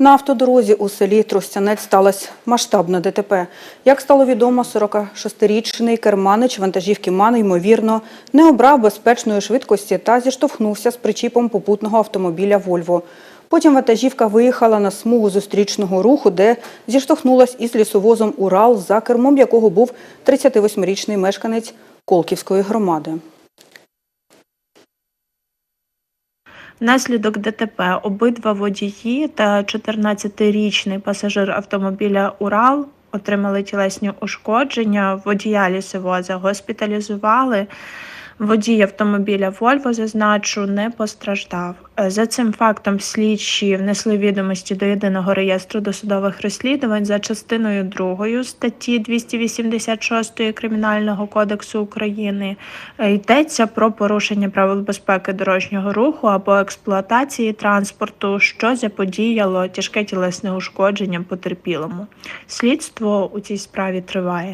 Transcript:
На автодорозі у селі Тростянець сталося масштабне ДТП. Як стало відомо, 46-річний керманич вантажівки МАН, ймовірно, не обрав безпечної швидкості та зіштовхнувся з причіпом попутного автомобіля «Вольво». Потім вантажівка виїхала на смугу зустрічного руху, де зіштовхнулась із лісовозом «Урал», за кермом якого був 38-річний мешканець Колківської громади. Внаслідок ДТП обидва водії та 14-річний пасажир автомобіля Урал отримали тілесні ушкодження. Водія лісовоза госпіталізували. Водій автомобіля Вольво, зазначу, не постраждав. Е, За цим фактом слідчі внесли відомості до єдиного реєстру досудових розслідувань за частиною 2 статті 286 Кримінального кодексу України. Е, Йдеться про порушення правил безпеки дорожнього руху або експлуатації транспорту, що заподіяло тяжке тілесне ушкодження потерпілому. Слідство у цій справі триває.